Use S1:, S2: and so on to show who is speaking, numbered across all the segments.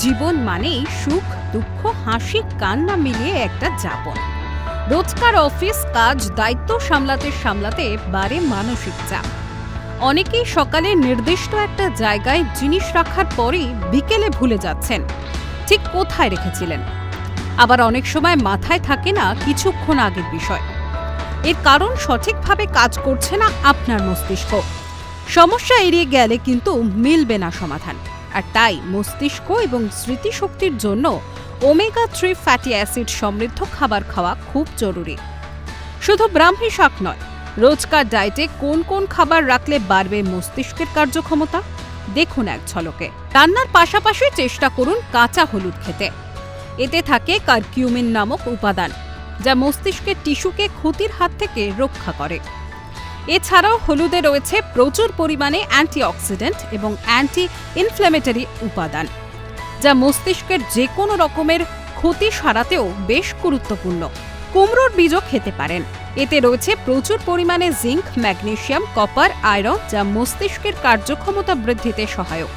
S1: জীবন মানেই সুখ, দুঃখ, হাসি, কান্না মিলিয়ে একটা যাপন। রোজকার অফিস, কাজ, দায়িত্ব সামলাতে সামলাতে বারে মানসিক চাপ। অনেকেই সকালে নির্দিষ্ট একটা জায়গায় জিনিস রাখার পরেই বিকেলে ভুলে যাচ্ছেন। ঠিক কোথায় রেখেছিলেন? আবার অনেক সময় মাথায় থাকে না কিছুক্ষণ আগের বিষয়। এর কারণ সঠিকভাবে কাজ করছে না আপনার মস্তিষ্ক। সমস্যা এড়িয়ে গেলে কিন্তু মিলবে না সমাধান। আর তাই মস্তিষ্ক এবং স্মৃতিশক্তির জন্য ওমেগা থ্রি ফ্যাটি অ্যাসিড সমৃদ্ধ খাবার খাওয়া খুব জরুরি। শুধু ব্রাহ্মী শাক নয়, রোজকার ডায়েটে কোন কোন খাবার রাখলে বাড়বে মস্তিষ্কের কার্যক্ষমতা? দেখুন এক ঝলকে। রান্নার পাশাপাশি চেষ্টা করুন কাঁচা হলুদ খেতে। এতে থাকে কারকিউমিন নামক উপাদান, যা মস্তিষ্কের টিস্যুকে ক্ষতির হাত থেকে রক্ষা করে। এছাড়াও হলুদে রয়েছে প্রচুর পরিমাণে অ্যান্টিঅক্সিডেন্ট এবং অ্যান্টি ইনফ্ল্যামেটরি উপাদান, যা মস্তিষ্কের যে কোনো রকমের ক্ষতি সারাতেও বেশ গুরুত্বপূর্ণ। কুমড়োর বীজও খেতে পারেন। এতে রয়েছে প্রচুর পরিমাণে জিঙ্ক ম্যাগনেসিয়াম কপার, আয়রন, যা মস্তিষ্কের কার্যক্ষমতা বৃদ্ধিতে সহায়ক।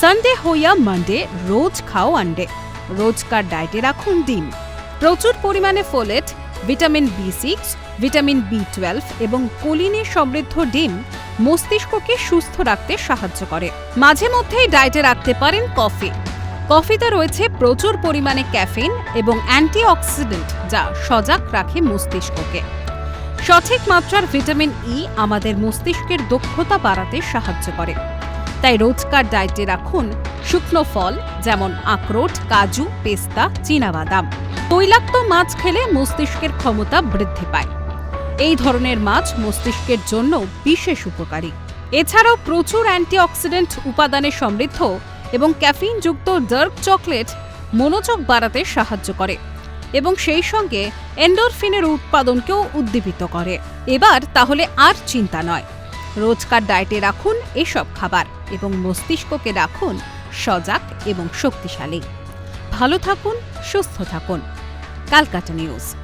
S1: সানডে হইয়া মানডে, রোজ খাও আন্ডে। রোজকার ডায়েটে রাখুন ডিম। প্রচুর পরিমাণে folate vitamin B six vitamin B twelve এবং কোলিনে সমৃদ্ধ ডিম মস্তিষ্ককে সুস্থ রাখতে সাহায্য করে। মাঝে মধ্যেই ডায়েটে রাখতে পারেন কফি। কফিতে রয়েছে প্রচুর পরিমাণে ক্যাফিন এবং অ্যান্টিঅক্সিডেন্ট যা সজাগ রাখে মস্তিষ্ককে। সঠিক মাত্রার ভিটামিন ই আমাদের মস্তিষ্কের দক্ষতা বাড়াতে সাহায্য করে। তাই রোজকার ডায়েটে রাখুন শুকনো ফল, যেমন আখরোট, কাজু, পেস্তা, চীনাবাদাম। তৈলাক্ত মাছ খেলে মস্তিষ্কের ক্ষমতা বৃদ্ধি পায়। এই ধরনের মাছ মস্তিষ্কের জন্য বিশেষ উপকারী। এছাড়াও প্রচুর অ্যান্টিঅক্সিডেন্ট উপাদানে সমৃদ্ধ এবং ক্যাফিনযুক্ত ডার্ক চকলেট মনোযোগ বাড়াতে সাহায্য করে এবং সেই সঙ্গে এন্ডোরফিনের উৎপাদনকেও উদ্দীপিত করে। এবার তাহলে আর চিন্তা নয়। রোজকার ডায়েটে রাখুন এসব খাবার এবং মস্তিষ্ককে রাখুন সজাগ এবং শক্তিশালী। ভালো থাকুন সুস্থ থাকুন। Calcutta news.